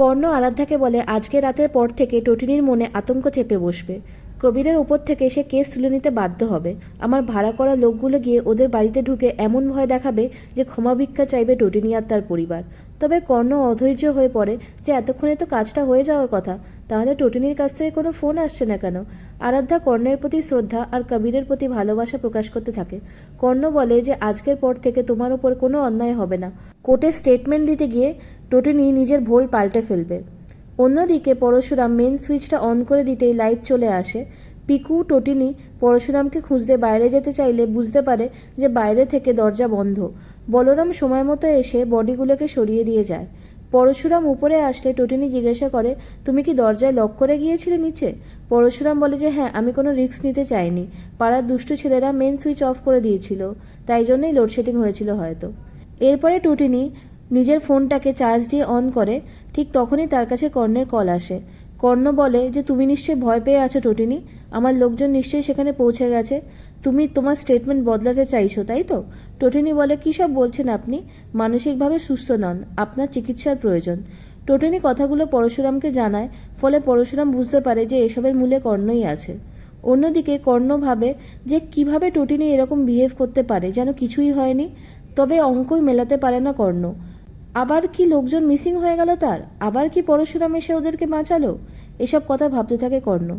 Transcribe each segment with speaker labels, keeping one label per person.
Speaker 1: কর্ণ আরাধ্যাকে বলে, আজকে রাতের পর থেকে টটিনির মনে আতঙ্ক চেপে বসবে। কবিরের উপর থেকে সে কেস তুলে নিতে বাধ্য হবে। আমার ভাড়া করা লোকগুলো গিয়ে ওদের বাড়িতে ঢুকে এমন ভয় দেখাবে যে ক্ষমা ভিক্ষা চাইবে টটিনি আর তার পরিবার। তবে কর্ণ অধৈর্য হয়ে পড়ে যে এতক্ষণে তো কাজটা হয়ে যাওয়ার কথা। তাহলে টটিনির কাছ থেকে কোনো ফোন আসছে না কেন? আরাধ্যা কর্ণের প্রতি শ্রদ্ধা আর কবিরের প্রতি ভালোবাসা প্রকাশ করতে থাকে। কর্ণ বলে যে, আজকের পর থেকে তোমার উপর কোনো অন্যায় হবে না। কোর্টে স্টেটমেন্ট দিতে গিয়ে টটিনি নিজের ভোল পাল্টে ফেলবে। অন্যদিকে পরশুরাম মেন সুইচটা অন করে দিতেই লাইট চলে আসে। পিকু, টটিনি পরশুরামকে খুঁজতে বাইরে যেতে চাইলে বুঝতে পারে যে বাইরে থেকে দরজা বন্ধ। বলরাম সময় মতো এসে বডিগুলোকে সরিয়ে দিয়ে যায়। পরশুরাম উপরে আসলে টটিনি জিজ্ঞাসা করে, তুমি কি দরজায় লক করে গিয়েছিলে নিচে? পরশুরাম বলে যে হ্যাঁ আমি কোনো রিস্ক নিতে চাইনি। পাড়ার দুষ্টু ছেলেরা মেন সুইচ অফ করে দিয়েছিল, তাই জন্যই লোডশেডিং হয়েছিল হয়তো। এরপরে টুটিনি নিজের ফোনটাকে চার্জ দিয়ে অন করে, ঠিক তখনই তার কাছে কর্ণের কল আসে। কর্ণ বলে যে, তুমি নিশ্চয়ই ভয় পেয়ে আছো টটিনি। আমার লোকজন নিশ্চয়ই সেখানে পৌঁছে গেছে। তুমি তোমার স্টেটমেন্ট বদলাতে চাইছো, তাই তো? টটিনি বলে, কী সব বলছেন আপনি? মানসিকভাবে সুস্থ নন। আপনার চিকিৎসার প্রয়োজন। টোটেনি কথাগুলো পরশুরামকে জানায়, ফলে পরশুরাম বুঝতে পারে যে, এসবের মূলে কর্ণই আছে। অন্যদিকে কর্ণ ভাবে যে, কীভাবে টটিনি এরকম বিহেভ করতে পারে? যেন কিছুই হয়নি। তবে অঙ্কই মেলাতে পারে না কর্ণ। আবার কি লোকজন মিসিং হয়ে গেল তার? আবার কি পরশুরাম এসে ওদেরকে বাঁচালো? এসব কথা ভাবতে থাকে কর্ণ।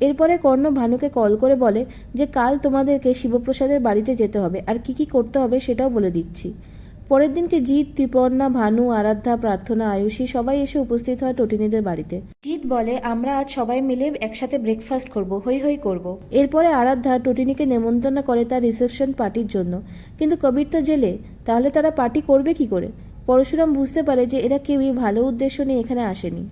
Speaker 1: এরপরে কর্ণ ভানুকে কল করে বলে যে কাল তোমাদেরকে শিবপ্রসাদের বাড়িতে যেতে হবে, আর কি কি করতে হবে সেটাও বলে দিচ্ছি। পরের দিনকে জিৎ ত্রিপর্ণা ভানু, আরাধ্যা, প্রার্থনা, আয়ুষী সবাই এসে উপস্থিত হয় টটিনিদের বাড়িতে। জিৎ বলে, আমরা আজ সবাই মিলে একসাথে ব্রেকফাস্ট করব হই হই করব। এরপরে আরাধ্যা টটিনিকে নেমন্তন্ন করে তার রিসেপশন পার্টির জন্য। কিন্তু কবির তো জেলে, তাহলে তারা পার্টি করবে কি করে? পরশুরাম বুঝতে পারে যে এরা কেউই ভালো উদ্দেশ্য নিয়ে এখানে আসেনি।